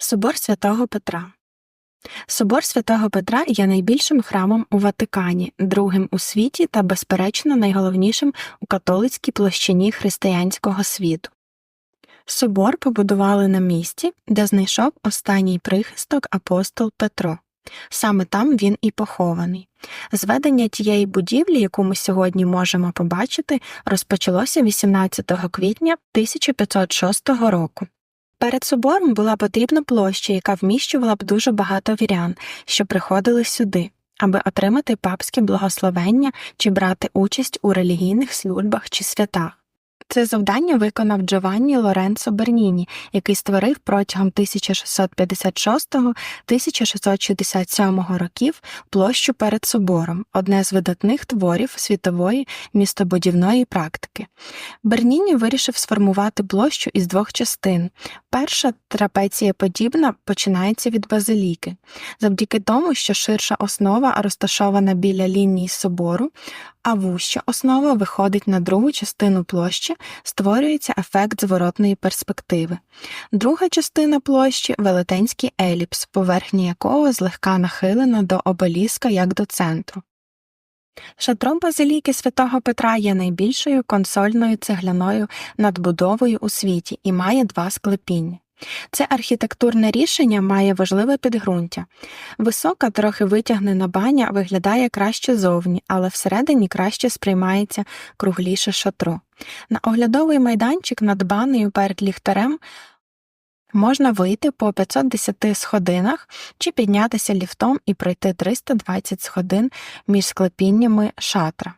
Собор святого Петра Собор святого Петра є найбільшим храмом у Ватикані, другим у світі та, безперечно, найголовнішим у католицькій площині християнського світу. Собор побудували на місці, де знайшов останній прихисток апостол Петро. Саме там він і похований. Зведення тієї будівлі, яку ми сьогодні можемо побачити, розпочалося 18 квітня 1506 року. Перед собором була потрібна площа, яка вміщувала б дуже багато вірян, що приходили сюди, аби отримати папське благословення чи брати участь у релігійних службах чи святах. Це завдання виконав Джованні Лоренцо Берніні, який створив протягом 1656-1667 років площу перед собором, одне з видатних творів світової містобудівної практики. Берніні вирішив сформувати площу із двох частин. Перша трапеція подібна починається від базиліки. Завдяки тому, що ширша основа розташована біля лінії собору, а вуща основа виходить на другу частину площі, створюється ефект зворотної перспективи. Друга частина площі велетенський еліпс, поверхня якого злегка нахилена до обеліска як до центру. Шатро базиліки святого Петра є найбільшою консольною цегляною надбудовою у світі і має два склепіння. Це архітектурне рішення має важливе підґрунтя. Висока, трохи витягнена баня виглядає краще зовні, але всередині краще сприймається кругліше шатро. На оглядовий майданчик над банею перед ліхтарем можна вийти по 510 сходинах чи піднятися ліфтом і пройти 320 сходин між склепіннями шатра.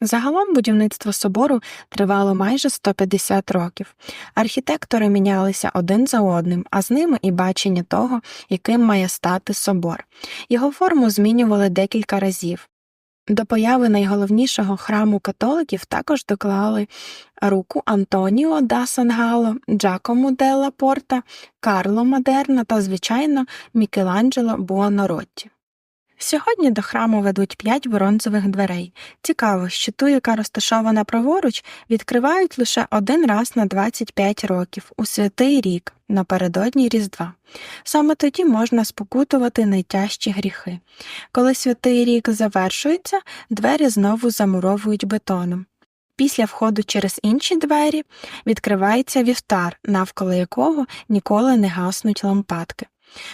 Загалом будівництво собору тривало майже 150 років. Архітектори мінялися один за одним, а з ними і бачення того, яким має стати собор. Його форму змінювали декілька разів. До появи найголовнішого храму католиків також доклали руку Антоніо да Сангало, Джакому Делла Порта, Карло Мадерна та, звичайно, Мікеланджело Буоноротті. Сьогодні до храму ведуть п'ять бронзових дверей. Цікаво, що ту, яка розташована праворуч, відкривають лише один раз на 25 років у святий рік напередодні Різдва. Саме тоді можна спокутувати найтяжчі гріхи. Коли святий рік завершується, двері знову замуровують бетоном. Після входу через інші двері відкривається вівтар, навколо якого ніколи не гаснуть лампадки.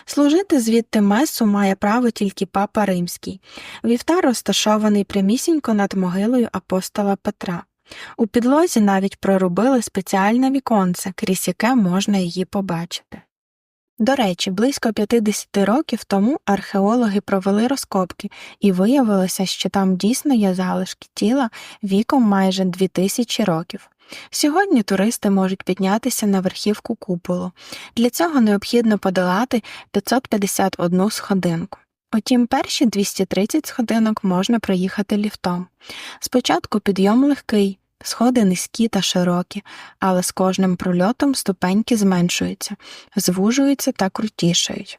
Служити звідти месу має право тільки папа римський. Вівтар розташований прямісінько над могилою апостола Петра. У підлозі навіть проробили спеціальне віконце, крізь яке можна її побачити. До речі, близько 50 років тому археологи провели розкопки і виявилося, що там дійсно є залишки тіла віком майже 2000 років. Сьогодні туристи можуть піднятися на верхівку куполу. Для цього необхідно подолати 551 сходинку. Утім, перші 230 сходинок можна проїхати ліфтом. Спочатку підйом легкий, сходи низькі та широкі, але з кожним прольотом ступеньки зменшуються, звужуються та крутішають.